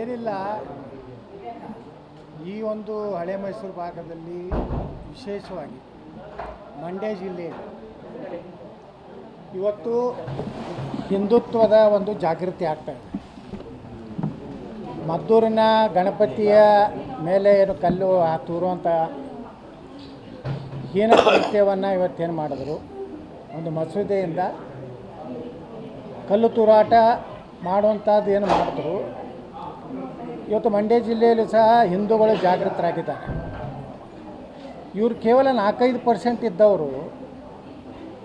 ಏನಿಲ್ಲ. ಈ ಒಂದು ಹಳೆ ಮೈಸೂರು ಭಾಗದಲ್ಲಿ ವಿಶೇಷವಾಗಿ ಮಂಡ್ಯ ಜಿಲ್ಲೆ ಇವತ್ತು ಹಿಂದುತ್ವದ ಒಂದು ಜಾಗೃತಿ ಆಗ್ತಾ ಇದೆ. ಮದ್ದೂರಿನ ಗಣಪತಿಯ ಮೇಲೆ ಏನು ಕಲ್ಲು ಆ ತೂರುವಂಥ ಹೀನ ಕೃತ್ಯವನ್ನು ಇವತ್ತೇನು ಮಾಡಿದ್ರು? ಒಂದು ಮಸೂದೆಯಿಂದ ಕಲ್ಲು ತೂರಾಟ ಮಾಡುವಂಥದ್ದು ಏನು ಮಾಡಿದ್ರು? ಇವತ್ತು ಮಂಡ್ಯ ಜಿಲ್ಲೆಯಲ್ಲಿ ಸಹ ಹಿಂದೂಗಳು ಜಾಗೃತರಾಗಿದ್ದಾರೆ. ಇವರು ಕೇವಲ ನಾಲ್ಕೈದು ಪರ್ಸೆಂಟ್ ಇದ್ದವರು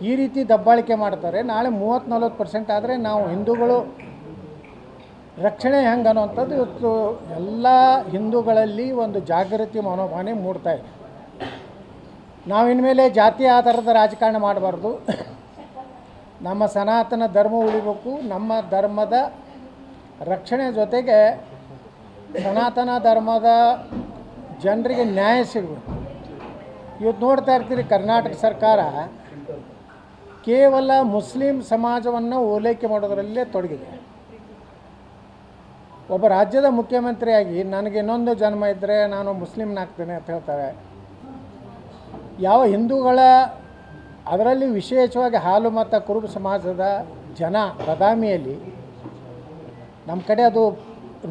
ಈ ರೀತಿ ದಬ್ಬಾಳಿಕೆ ಮಾಡ್ತಾರೆ. ನಾಳೆ ಮೂವತ್ತು ನಲ್ವತ್ತು ಪರ್ಸೆಂಟ್ ಆದರೆ ನಾವು ಹಿಂದೂಗಳು ರಕ್ಷಣೆ ಹೆಂಗೆ ಅನ್ನುವಂಥದ್ದು ಇವತ್ತು ಎಲ್ಲ ಹಿಂದೂಗಳಲ್ಲಿ ಒಂದು ಜಾಗೃತಿ ಮನೋಭಾವನೆ ಮೂಡ್ತಾ ಇದೆ. ನಾವು ಇನ್ಮೇಲೆ ಜಾತಿ ಆಧಾರದ ರಾಜಕಾರಣ ಮಾಡಬಾರ್ದು. ನಮ್ಮ ಸನಾತನ ಧರ್ಮ ಉಳಿಬೇಕು. ನಮ್ಮ ಧರ್ಮದ ರಕ್ಷಣೆ ಜೊತೆಗೆ ಸನಾತನ ಧರ್ಮದ ಜನರಿಗೆ ನ್ಯಾಯ ಸಿಗಬೇಕು. ಇವತ್ತು ನೋಡ್ತಾ ಇರ್ತೀರಿ ಕರ್ನಾಟಕ ಸರ್ಕಾರ ಕೇವಲ ಮುಸ್ಲಿಂ ಸಮಾಜವನ್ನು ಓಲೈಕೆ ಮಾಡೋದರಲ್ಲೇ ತೊಡಗಿದೆ. ಒಬ್ಬ ರಾಜ್ಯದ ಮುಖ್ಯಮಂತ್ರಿಯಾಗಿ ನನಗೆ ಇನ್ನೊಂದು ಜನ್ಮ ಇದ್ದರೆ ನಾನು ಮುಸ್ಲಿಮ್ನಾಗ್ತೇನೆ ಅಂತ ಹೇಳ್ತಾರೆ. ಯಾವ ಹಿಂದೂಗಳ ಅದರಲ್ಲಿ ವಿಶೇಷವಾಗಿ ಹಾಲು ಮತ್ತು ಕುರುಬ ಸಮಾಜದ ಜನ, ಬದಾಮಿಯಲ್ಲಿ, ನಮ್ಮ ಕಡೆ ಅದು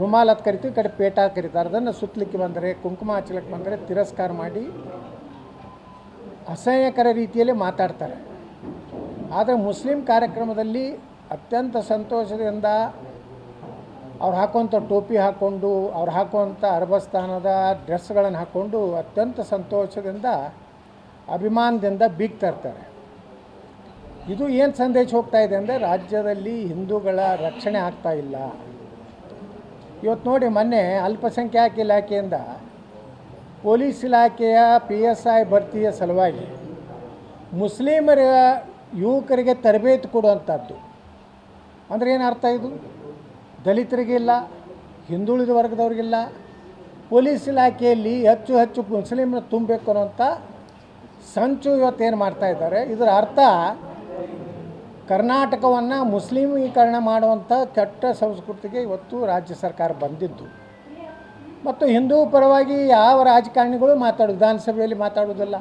ರುಮಾಲ್ ಅಂತ ಕರಿತೀವಿ ಕಡೆ ಪೇಟ ಕರಿತಾರೆ ಕರೀತಾರೆ ಅದನ್ನು ಸುತ್ತಲಿಕ್ಕೆ ಬಂದರೆ, ಕುಂಕುಮ ಹಚ್ಚಲಿಕ್ಕೆ ಬಂದರೆ ತಿರಸ್ಕಾರ ಮಾಡಿ ಅಸಹ್ಯಕರ ರೀತಿಯಲ್ಲಿ ಮಾತಾಡ್ತಾರೆ. ಆದರೆ ಮುಸ್ಲಿಂ ಕಾರ್ಯಕ್ರಮದಲ್ಲಿ ಅತ್ಯಂತ ಸಂತೋಷದಿಂದ ಅವ್ರು ಹಾಕುವಂಥ ಟೋಪಿ ಹಾಕ್ಕೊಂಡು, ಅವ್ರು ಹಾಕುವಂಥ ಅರಬಸ್ಥಾನದ ಡ್ರೆಸ್ಗಳನ್ನು ಹಾಕ್ಕೊಂಡು ಅತ್ಯಂತ ಸಂತೋಷದಿಂದ, ಅಭಿಮಾನದಿಂದ ಬೀಗ್ತಾಯಿರ್ತಾರೆ ಇದು ಏನು ಸಂದೇಶ ಹೋಗ್ತಾ ಇದೆ ಅಂದರೆ, ರಾಜ್ಯದಲ್ಲಿ ಹಿಂದೂಗಳ ರಕ್ಷಣೆ ಆಗ್ತಾ ಇಲ್ಲ. ಇವತ್ತು ನೋಡಿ ಮೊನ್ನೆ ಅಲ್ಪಸಂಖ್ಯಾತ ಇಲಾಖೆಯಿಂದ ಪೊಲೀಸ್ ಇಲಾಖೆಯ ಪಿ ಎಸ್ ಐ ಭರ್ತಿಯ ಸಲುವಾಗಿ ಮುಸ್ಲಿಮರ ಯುವಕರಿಗೆ ತರಬೇತಿ ಕೊಡುವಂಥದ್ದು. ಅಂದರೆ ಏನು ಅರ್ಥ ಇದು? ದಲಿತರಿಗಿಲ್ಲ ಹಿಂದುಳಿದ ವರ್ಗದವ್ರಿಗಿಲ್ಲ ಪೊಲೀಸ್ ಇಲಾಖೆಯಲ್ಲಿ ಹೆಚ್ಚು ಹೆಚ್ಚು ಮುಸ್ಲಿಮ್ನ ತುಂಬಬೇಕು ಅನ್ನೋಂಥ ಸಂಚು ಇವತ್ತೇನು ಮಾಡ್ತಾ ಇದ್ದಾರೆ? ಇದರ ಅರ್ಥ ಕರ್ನಾಟಕವನ್ನು ಮುಸ್ಲಿಮೀಕರಣ ಮಾಡುವಂಥ ಕೆಟ್ಟ ಸಂಸ್ಕೃತಿಗೆ ಇವತ್ತು ರಾಜ್ಯ ಸರ್ಕಾರ ಬಂದಿದ್ದು. ಮತ್ತು ಹಿಂದೂ ಪರವಾಗಿ ಯಾವ ರಾಜಕಾರಣಿಗಳು ಮಾತಾಡೋದು, ವಿಧಾನಸಭೆಯಲ್ಲಿ ಮಾತಾಡುವುದಿಲ್ಲ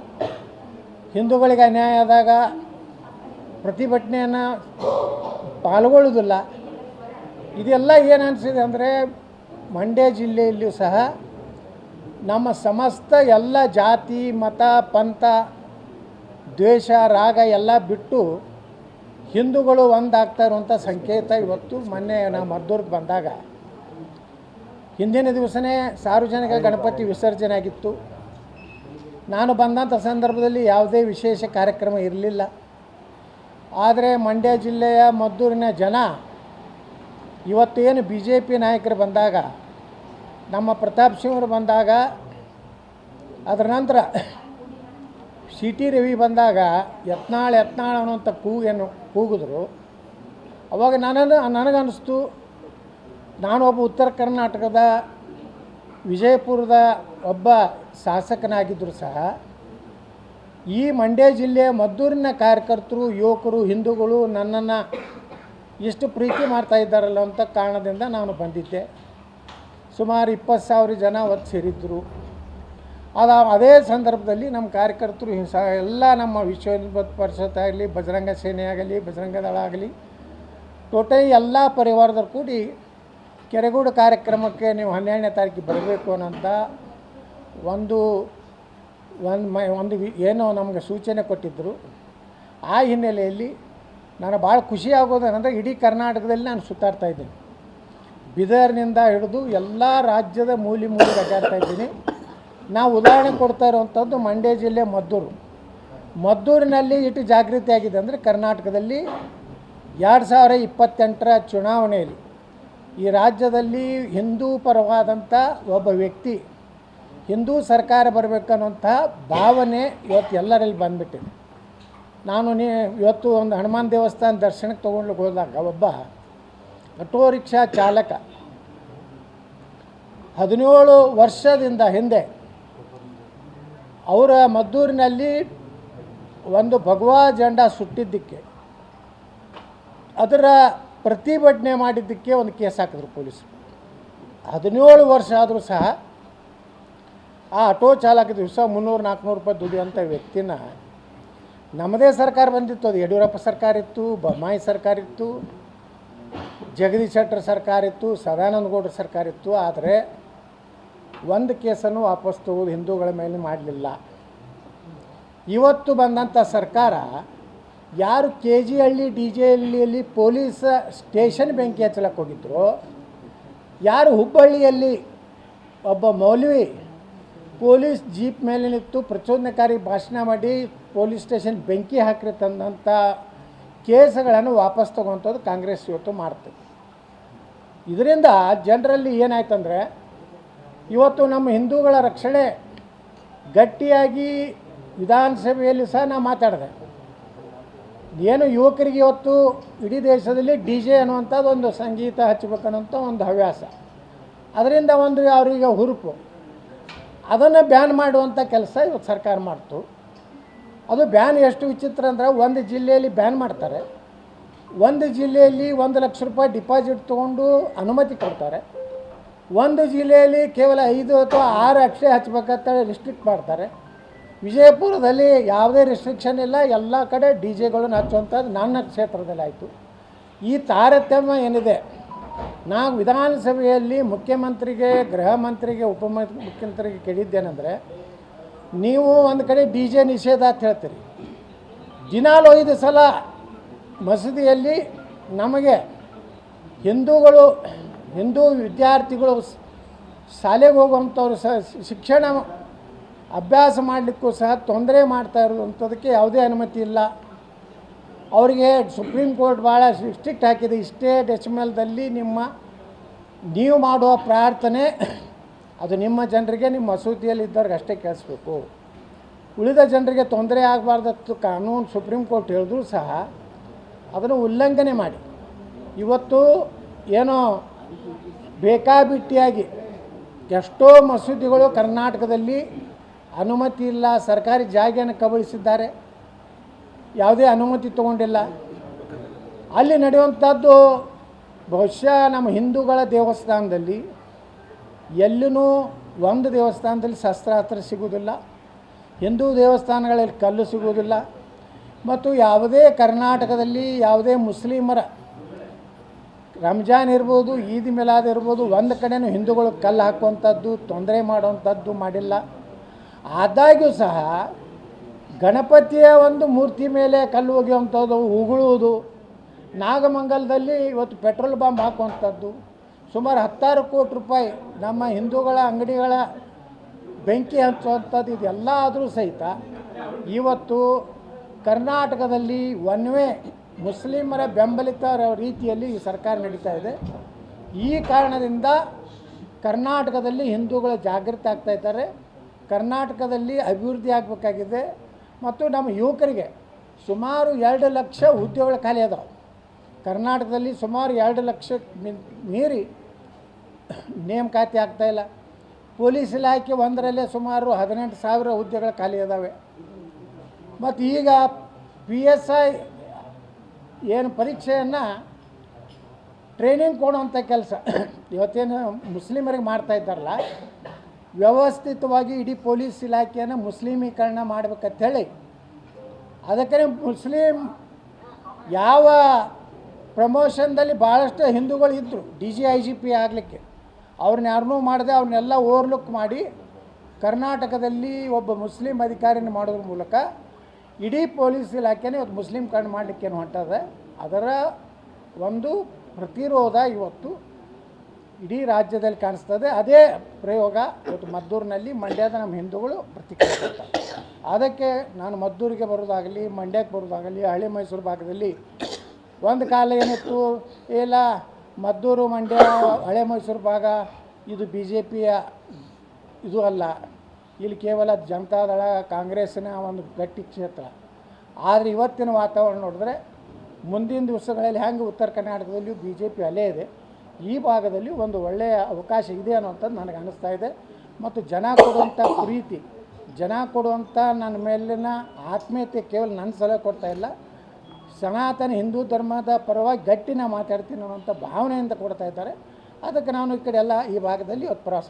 ಹಿಂದೂಗಳಿಗೆ ಅನ್ಯಾಯ ಆದಾಗ ಪ್ರತಿಭಟನೆಯನ್ನು ಪಾಲ್ಗೊಳ್ಳೋದಿಲ್ಲ ಇದೆಲ್ಲ ಏನು ಅನಿಸಿದೆ ಅಂದರೆ ಮಂಡ್ಯ ಜಿಲ್ಲೆಯಲ್ಲಿಯೂ ಸಹ ನಮ್ಮ ಸಮಸ್ತ ಎಲ್ಲ ಜಾತಿ, ಮತ, ಪಂಥ, ದ್ವೇಷ, ರಾಗ ಎಲ್ಲ ಬಿಟ್ಟು ಹಿಂದೂಗಳು ಒಂದಾಗ್ತಾ ಇರುವಂಥ ಸಂಕೇತ ಇವತ್ತು ಮೊನ್ನೆ ನಾವು ಮದ್ದೂರ್ಗೆ ಬಂದಾಗ. ಹಿಂದಿನ ದಿವಸನೇ ಸಾರ್ವಜನಿಕ ಗಣಪತಿ ವಿಸರ್ಜನೆ ಆಗಿತ್ತು. ನಾನು ಬಂದಂಥ ಸಂದರ್ಭದಲ್ಲಿ ಯಾವುದೇ ವಿಶೇಷ ಕಾರ್ಯಕ್ರಮ ಇರಲಿಲ್ಲ. ಆದರೆ ಮಂಡ್ಯ ಜಿಲ್ಲೆಯ ಮದ್ದೂರಿನ ಜನ ಇವತ್ತು ಏನು ಬಿ ಜೆ ಪಿ ನಾಯಕರು ಬಂದಾಗ, ನಮ್ಮ ಪ್ರತಾಪ್ ಸಿಂಹರು ಬಂದಾಗ, ಅದರ ನಂತರ ಸಿ ಟಿ ರವಿ ಬಂದಾಗ ಯತ್ನಾಳ್ ಯತ್ನಾಳ್ ಅನ್ನೋಂಥ ಕೂಗೇನು ಕೂಗಿದ್ರು. ಅವಾಗ ನನಗೆ ನನಗನ್ನಿಸ್ತು ನಾನೊಬ್ಬ ಉತ್ತರ ಕರ್ನಾಟಕದ, ವಿಜಯಪುರದ ಒಬ್ಬ ಶಾಸಕನಾಗಿದ್ದರೂ ಸಹ. ಈ ಮಂಡ್ಯ ಜಿಲ್ಲೆಯ ಮದ್ದೂರಿನ ಕಾರ್ಯಕರ್ತರು, ಯುವಕರು, ಹಿಂದೂಗಳು ನನ್ನನ್ನು ಇಷ್ಟು ಪ್ರೀತಿ ಮಾಡ್ತಾ ಇದ್ದಾರಲ್ಲ ಅಂತ ಕಾರಣದಿಂದ ನಾನು ಬಂದಿದ್ದೆ. ಸುಮಾರು ಇಪ್ಪತ್ತು ಸಾವಿರ ಜನ ಅವತ್ತು ಸೇರಿದ್ದರು ಅದು ಅದೇ ಸಂದರ್ಭದಲ್ಲಿ ನಮ್ಮ ಕಾರ್ಯಕರ್ತರು ಹಿಂಸ, ಎಲ್ಲ ನಮ್ಮ ವಿಶ್ವ ಪರಿಷತ್ ಆಗಲಿ ಬಜರಂಗ ಸೇನೆ ಆಗಲಿ ಬಜರಂಗ ದಳ ಆಗಲಿ, ಟೋಟಲಿ ಎಲ್ಲ ಪರಿವಾರದವ್ರು ಕೂಡಿ ಕೆರೆಗೂಡು ಕಾರ್ಯಕ್ರಮಕ್ಕೆ ನೀವು ಹನ್ನೆರಡನೇ ತಾರೀಕಿಗೆ ಬರಬೇಕು ಅನ್ನೋಂಥ ಒಂದು ಒಂದು ಮ, ಒಂದು ಏನೋ ನಮಗೆ ಸೂಚನೆ ಕೊಟ್ಟಿದ್ದರು. ಆ ಹಿನ್ನೆಲೆಯಲ್ಲಿ ನಾನು ಭಾಳ ಖುಷಿ ಆಗೋದೇನೆಂದರೆ ಇಡೀ ಕರ್ನಾಟಕದಲ್ಲಿ ನಾನು ಸುತ್ತಾಡ್ತಾ ಇದ್ದೀನಿ. ಬಿದರ್ನಿಂದ ಹಿಡಿದು ಎಲ್ಲ ರಾಜ್ಯದ ಮೂಲೆ ಮೂಲೆ ಅಡ್ಡಾಡ್ತಾ ಇದ್ದೀನಿ. ನಾವು ಉದಾಹರಣೆ ಕೊಡ್ತಾ ಇರುವಂಥದ್ದು ಮಂಡ್ಯ ಜಿಲ್ಲೆ ಮದ್ದೂರು. ಮದ್ದೂರಿನಲ್ಲಿ ಇಟ್ಟು ಜಾಗೃತಿ ಆಗಿದೆ ಅಂದರೆ ಕರ್ನಾಟಕದಲ್ಲಿ ಎರಡು ಸಾವಿರ ಇಪ್ಪತ್ತೆಂಟರ ಚುನಾವಣೆಯಲ್ಲಿ ಈ ರಾಜ್ಯದಲ್ಲಿ ಹಿಂದೂ ಪರವಾದಂಥ ಒಬ್ಬ ವ್ಯಕ್ತಿ, ಹಿಂದೂ ಸರ್ಕಾರ ಬರಬೇಕನ್ನುವಂಥ ಭಾವನೆ ಇವತ್ತು ಎಲ್ಲರಲ್ಲಿ ಬಂದ್ಬಿಟ್ಟಿದೆ. ನಾನು ನೀ ಇವತ್ತು ಒಂದು ಹನುಮಾನ್ ದೇವಸ್ಥಾನ ದರ್ಶನಕ್ಕೆ ತೊಗೊಂಡ್ಲಿಕ್ಕೆ ಹೋದಾಗ ಒಬ್ಬ ಆಟೋ ರಿಕ್ಷಾ ಚಾಲಕ ಹದಿನೇಳು ವರ್ಷದಿಂದ ಹಿಂದೆ ಅವರ ಮದ್ದೂರಿನಲ್ಲಿ ಒಂದು ಭಗವಾ ಜಂಡ ಸುಟ್ಟಿದ್ದಕ್ಕೆ, ಅದರ ಪ್ರತಿಭಟನೆ ಮಾಡಿದ್ದಕ್ಕೆ ಒಂದು ಕೇಸ್ ಹಾಕಿದ್ರು ಪೊಲೀಸರು. ಹದಿನೇಳು ವರ್ಷ ಆದರೂ ಸಹ ಆ ಆಟೋ ಚಾಲಕ ದಿವಸ ಮುನ್ನೂರು, ನಾಲ್ಕುನೂರು ರೂಪಾಯಿ ದುಡಿಯುವಂಥ ವ್ಯಕ್ತಿನ ನಮ್ಮದೇ ಸರ್ಕಾರ ಬಂದಿತ್ತು. ಅದು ಯಡಿಯೂರಪ್ಪ ಸರ್ಕಾರ ಇತ್ತು, ಬೊಮ್ಮಾಯಿ ಸರ್ಕಾರ ಇತ್ತು, ಜಗದೀಶ್ ಶೆಟ್ಟರ್ ಸರ್ಕಾರ ಇತ್ತು, ಸದಾನಂದ ಗೌಡ್ರ ಸರ್ಕಾರ ಇತ್ತು. ಆದರೆ ಒಂದು ಕೇಸನ್ನು ವಾಪಸ್ ತಗೋದು ಹಿಂದೂಗಳ ಮೇಲೆ ಮಾಡಲಿಲ್ಲ. ಇವತ್ತು ಬಂದಂಥ ಸರ್ಕಾರ ಯಾರು K G Halli D J ಹಳ್ಳಿಯಲ್ಲಿ ಪೊಲೀಸ್ ಸ್ಟೇಷನ್ ಬೆಂಕಿ ಹಚ್ಚಲಕ್ಕೆ ಹೋಗಿದ್ರು, ಯಾರು ಹುಬ್ಬಳ್ಳಿಯಲ್ಲಿ ಒಬ್ಬ ಮೌಲ್ವಿ ಪೊಲೀಸ್ ಜೀಪ್ ಮೇಲೆ ನಿಂತು ಪ್ರಚೋದನಕಾರಿ ಭಾಷಣ ಮಾಡಿ ಪೊಲೀಸ್ ಸ್ಟೇಷನ್ ಬೆಂಕಿ ಹಾಕಿರಿ ತಂದಂಥ ಕೇಸ್ಗಳನ್ನು ವಾಪಸ್ ತಗೊಂಥದ್ದು ಕಾಂಗ್ರೆಸ್ ಇವತ್ತು ಮಾಡ್ತದೆ. ಇದರಿಂದ ಜನರಲ್ಲಿ ಏನಾಯ್ತಂದರೆ ಇವತ್ತು ನಮ್ಮ ಹಿಂದೂಗಳ ರಕ್ಷಣೆ ಗಟ್ಟಿಯಾಗಿ ವಿಧಾನಸಭೆಯಲ್ಲಿ ಸಹ ನಾನು ಮಾತಾಡಿದೆ. ಏನು ಯುವಕರಿಗೆ ಇವತ್ತು ಇಡೀ ದೇಶದಲ್ಲಿ ಡಿ ಜೆ ಅನ್ನುವಂಥದ್ದು ಒಂದು ಸಂಗೀತ ಹಚ್ಚಬೇಕನ್ನೋಂಥ ಒಂದು ಹವ್ಯಾಸ. ಅದರಿಂದ ಒಂದು ಅವರಿಗೆ ಹುರುಪು. ಅದನ್ನು ಬ್ಯಾನ್ ಮಾಡುವಂಥ ಕೆಲಸ ಇವತ್ತು ಸರ್ಕಾರ ಮಾಡ್ತು. ಅದು ಬ್ಯಾನ್ ಎಷ್ಟು ವಿಚಿತ್ರ ಅಂದ್ರೆ ಒಂದು ಜಿಲ್ಲೆಯಲ್ಲಿ ಬ್ಯಾನ್ ಮಾಡ್ತಾರೆ. ಒಂದು ಜಿಲ್ಲೆಯಲ್ಲಿ ಒಂದು ಲಕ್ಷ ರೂಪಾಯಿ ಡಿಪಾಸಿಟ್ ತೊಗೊಂಡು ಅನುಮತಿ ಕೊಡ್ತಾರೆ. ಒಂದು ಜಿಲ್ಲೆಯಲ್ಲಿ ಕೇವಲ ಐದು ಅಥವಾ ಆರು ಅಕ್ಷರ ಹಚ್ಬೇಕಂತೇಳಿ ರಿಸ್ಟ್ರಿಕ್ಟ್ ಮಾಡ್ತಾರೆ. ವಿಜಯಪುರದಲ್ಲಿ ಯಾವುದೇ ರಿಸ್ಟ್ರಿಕ್ಷನ್ ಇಲ್ಲ. ಎಲ್ಲ ಕಡೆ ಡಿ ಜೆಗಳನ್ನು ಹಚ್ಚುವಂಥದ್ದು ನನ್ನ ಕ್ಷೇತ್ರದಲ್ಲಿ ಆಯಿತು. ಈ ತಾರತಮ್ಯ ಏನಿದೆ? ನಾವು ವಿಧಾನಸಭೆಯಲ್ಲಿ ಮುಖ್ಯಮಂತ್ರಿಗೆ, ಗೃಹ ಮಂತ್ರಿಗೆ, ಉಪ ಮುಖ್ಯಮಂತ್ರಿಗೆ ಕೇಳಿದ್ದೇನೆಂದರೆ, ನೀವು ಒಂದು ಕಡೆ ಡಿ ಜೆ ನಿಷೇಧ ಅಂತ ಹೇಳ್ತೀರಿ. ದಿನಾಲು ಐದು ಸಲ ಮಸೀದಿಯಲ್ಲಿ ನಮಗೆ ಹಿಂದೂಗಳು ಹಿಂದೂ ವಿದ್ಯಾರ್ಥಿಗಳು ಶಾಲೆಗೆ ಹೋಗುವಂಥವ್ರು ಸಹ ಶಿಕ್ಷಣ ಅಭ್ಯಾಸ ಮಾಡಲಿಕ್ಕೂ ಸಹ ತೊಂದರೆ ಮಾಡ್ತಾ ಇರುವಂಥದ್ದಕ್ಕೆ ಯಾವುದೇ ಅನುಮತಿ ಇಲ್ಲ. ಅವರಿಗೆ ಸುಪ್ರೀಂ ಕೋರ್ಟ್ ಭಾಳ ಸ್ಟ್ರಿಕ್ಟ್ ಹಾಕಿದೆ. ಇಷ್ಟೇ ಡೆಸಿಮಲ್ದಲ್ಲಿ ನಿಮ್ಮ, ನೀವು ಮಾಡುವ ಪ್ರಾರ್ಥನೆ, ಅದು ನಿಮ್ಮ ಜನರಿಗೆ, ನಿಮ್ಮ ಮಸೂದಿಯಲ್ಲಿ ಇದ್ದವ್ರಿಗೆ ಅಷ್ಟೇ ಕೇಳಿಸ್ಬೇಕು. ಉಳಿದ ಜನರಿಗೆ ತೊಂದರೆ ಆಗಬಾರ್ದತ್ತು ಕಾನೂನು ಸುಪ್ರೀಂ ಕೋರ್ಟ್ ಹೇಳಿದ್ರು ಸಹ ಅದನ್ನು ಉಲ್ಲಂಘನೆ ಮಾಡಿ. ಇವತ್ತು ಏನೋ ಬೇಕಾಬಿಟ್ಟಿಯಾಗಿ ಎಷ್ಟೋ ಮಸೂದಿಗಳು ಕರ್ನಾಟಕದಲ್ಲಿ ಅನುಮತಿ ಇಲ್ಲ, ಸರ್ಕಾರಿ ಜಾಗೆಯನ್ನು ಕಬಳಿಸಿದ್ದಾರೆ. ಯಾವುದೇ ಅನುಮತಿ ತಗೊಂಡಿಲ್ಲ. ಅಲ್ಲಿ ನಡೆಯುವಂಥದ್ದು ಬಹುಶಃ ನಮ್ಮ ಹಿಂದೂಗಳ ದೇವಸ್ಥಾನದಲ್ಲಿ ಎಲ್ಲೂ ಒಂದು ದೇವಸ್ಥಾನದಲ್ಲಿ ಶಸ್ತ್ರಾಸ್ತ್ರ ಸಿಗುವುದಿಲ್ಲ, ಹಿಂದೂ ದೇವಸ್ಥಾನಗಳಲ್ಲಿ ಕಲ್ಲು ಸಿಗುವುದಿಲ್ಲ, ಮತ್ತು ಯಾವುದೇ ಕರ್ನಾಟಕದಲ್ಲಿ ಯಾವುದೇ ಮುಸ್ಲಿಮರ ರಂಜಾನ್ ಇರ್ಬೋದು, ಈದ್ ಮಿಲಾದ್ ಇರ್ಬೋದು, ಒಂದು ಕಡೆನೂ ಹಿಂದೂಗಳು ಕಲ್ಲು ಹಾಕುವಂಥದ್ದು, ತೊಂದರೆ ಮಾಡುವಂಥದ್ದು ಮಾಡಿಲ್ಲ. ಆದಾಗ್ಯೂ ಸಹ, ಗಣಪತಿಯ ಒಂದು ಮೂರ್ತಿ ಮೇಲೆ ಕಲ್ಲು ಒಗೆಯುವಂಥದ್ದು ಉಗುಳುವುದು. ನಾಗಮಂಗಲದಲ್ಲಿ ಇವತ್ತು ಪೆಟ್ರೋಲ್ ಬಾಂಬ್ ಹಾಕುವಂಥದ್ದು. ಸುಮಾರು ಹತ್ತಾರು ಕೋಟಿ ರೂಪಾಯಿ ನಮ್ಮ ಹಿಂದೂಗಳ ಅಂಗಡಿಗಳ ಬೆಂಕಿ ಹಂಚುವಂಥದ್ದು ಇದೆಲ್ಲ ಆದರೂ ಸಹಿತ ಇವತ್ತು ಕರ್ನಾಟಕದಲ್ಲಿ ಒನ್ ವೇ ಮುಸ್ಲಿಮರ ಬೆಂಬಲಿತ ರೀತಿಯಲ್ಲಿ ಈ ಸರ್ಕಾರ ನಡೀತಾ ಇದೆ. ಈ ಕಾರಣದಿಂದ ಕರ್ನಾಟಕದಲ್ಲಿ ಹಿಂದೂಗಳು ಜಾಗೃತಿ ಆಗ್ತಾ ಇದ್ದಾರೆ. ಕರ್ನಾಟಕದಲ್ಲಿ ಅಭಿವೃದ್ಧಿ ಆಗಬೇಕಾಗಿದೆ. ಮತ್ತು ನಮ್ಮ ಯುವಕರಿಗೆ ಸುಮಾರು ಎರಡು ಲಕ್ಷ ಉದ್ಯೋಗಗಳು ಖಾಲಿ ಅದಾವೆ. ಕರ್ನಾಟಕದಲ್ಲಿ ಸುಮಾರು ಎರಡು ಲಕ್ಷ ಮೀರಿ ನೇಮಕಾತಿ ಆಗ್ತಾಯಿಲ್ಲ ಪೊಲೀಸ್ ಇಲಾಖೆ ಒಂದರಲ್ಲೇ ಸುಮಾರು ಹದಿನೆಂಟು ಸಾವಿರ ಹುದ್ದೆಗಳು ಖಾಲಿ ಅದಾವೆ. ಮತ್ತು ಈಗ ಪಿ ಎಸ್ ಐ ಏನು ಪರೀಕ್ಷೆಯನ್ನು ಟ್ರೈನಿಂಗ್ ಕೊಡುವಂಥ ಕೆಲಸ. ಇವತ್ತೇನು ಮುಸ್ಲಿಮರಿಗೆ ಮಾಡ್ತಾ ಇದ್ದಾರಲ್ಲ, ವ್ಯವಸ್ಥಿತವಾಗಿ ಇಡೀ ಪೊಲೀಸ್ ಇಲಾಖೆಯನ್ನು ಮುಸ್ಲಿಮೀಕರಣ ಮಾಡ್ಬೇಕಂತೇಳಿ, ಅದಕ್ಕೆ ಮುಸ್ಲಿಂ ಯಾವ ಪ್ರಮೋಷನ್ದಲ್ಲಿ ಭಾಳಷ್ಟು ಹಿಂದೂಗಳು ಇದ್ದರು D G I G P ಆಗಲಿಕ್ಕೆ. ಅವ್ರನ್ನ ಯಾರನ್ನೂ ಮಾಡದೆ ಅವ್ರನ್ನೆಲ್ಲ ಓವರ್ಲುಕ್ ಮಾಡಿ ಕರ್ನಾಟಕದಲ್ಲಿ ಒಬ್ಬ ಮುಸ್ಲಿಂ ಅಧಿಕಾರಿನ ಮಾಡೋದ್ರ ಮೂಲಕ ಇಡೀ ಪೊಲೀಸ್ ಇಲಾಖೆನೇ ಇವತ್ತು ಮುಸ್ಲಿಂ ಕಣ್ಣು ಮಾಡಲಿಕ್ಕೆ ಏನು ಹೊಂಟದೆ, ಅದರ ಒಂದು ಪ್ರತಿರೋಧ ಇವತ್ತು ಇಡೀ ರಾಜ್ಯದಲ್ಲಿ ಕಾಣಿಸ್ತದೆ. ಅದೇ ಪ್ರಯೋಗ ಇವತ್ತು ಮದ್ದೂರಿನಲ್ಲಿ ಮಂಡ್ಯದ ನಮ್ಮ ಹಿಂದೂಗಳು ಪ್ರತಿಕ್ರಿಯೆ ಅದಕ್ಕೆ ನಾನು ಮದ್ದೂರಿಗೆ ಬರೋದಾಗಲಿ ಮಂಡ್ಯಕ್ಕೆ ಬರೋದಾಗಲಿ ಹಳೆ ಮೈಸೂರು ಭಾಗದಲ್ಲಿ ಒಂದು ಕಾಲ ಏನಿತ್ತು ಇಲ್ಲ ಮದ್ದೂರು ಮಂಡ್ಯ, ಹಳೆ ಮೈಸೂರು ಭಾಗ, ಇದು ಬಿ ಜೆ ಪಿಯ ಇದು ಅಲ್ಲ ಇಲ್ಲಿ ಕೇವಲ ಜನತಾದಳ ಕಾಂಗ್ರೆಸ್ಸಿನ ಒಂದು ಗಟ್ಟಿ ಕ್ಷೇತ್ರ. ಆದರೆ ಇವತ್ತಿನ ವಾತಾವರಣ ನೋಡಿದ್ರೆ ಮುಂದಿನ ದಿವಸಗಳಲ್ಲಿ ಹೆಂಗೆ ಉತ್ತರ ಕರ್ನಾಟಕದಲ್ಲಿಯೂ ಬಿ ಜೆ ಪಿ ಅಲ್ಲೇ ಇದೆ. ಈ ಭಾಗದಲ್ಲಿ ಒಂದು ಒಳ್ಳೆಯ ಅವಕಾಶ ಇದೆ ಅನ್ನೋಂಥದ್ದು ನನಗೆ ಅನ್ನಿಸ್ತಾ ಇದೆ. ಮತ್ತು ಜನ ಕೊಡುವಂಥ ಪ್ರೀತಿ, ಜನ ಕೊಡುವಂಥ ನನ್ನ ಮೇಲಿನ ಆತ್ಮೀಯತೆ ಕೇವಲ ನನ್ನ ಸಲಹೆ ಕೊಡ್ತಾ ಇಲ್ಲ. ಸನಾತನ ಹಿಂದೂ ಧರ್ಮದ ಪರವಾಗಿ ಗಟ್ಟಿನ ಮಾತಾಡ್ತೀನಿ ಅನ್ನೋಂಥ ಭಾವನೆಯಿಂದ ಕೊಡ್ತಾ ಇದ್ದಾರೆ. ಅದಕ್ಕೆ ನಾನು ಈ ಕಡೆ ಎಲ್ಲ ಈ ಭಾಗದಲ್ಲಿ ಇವತ್ತು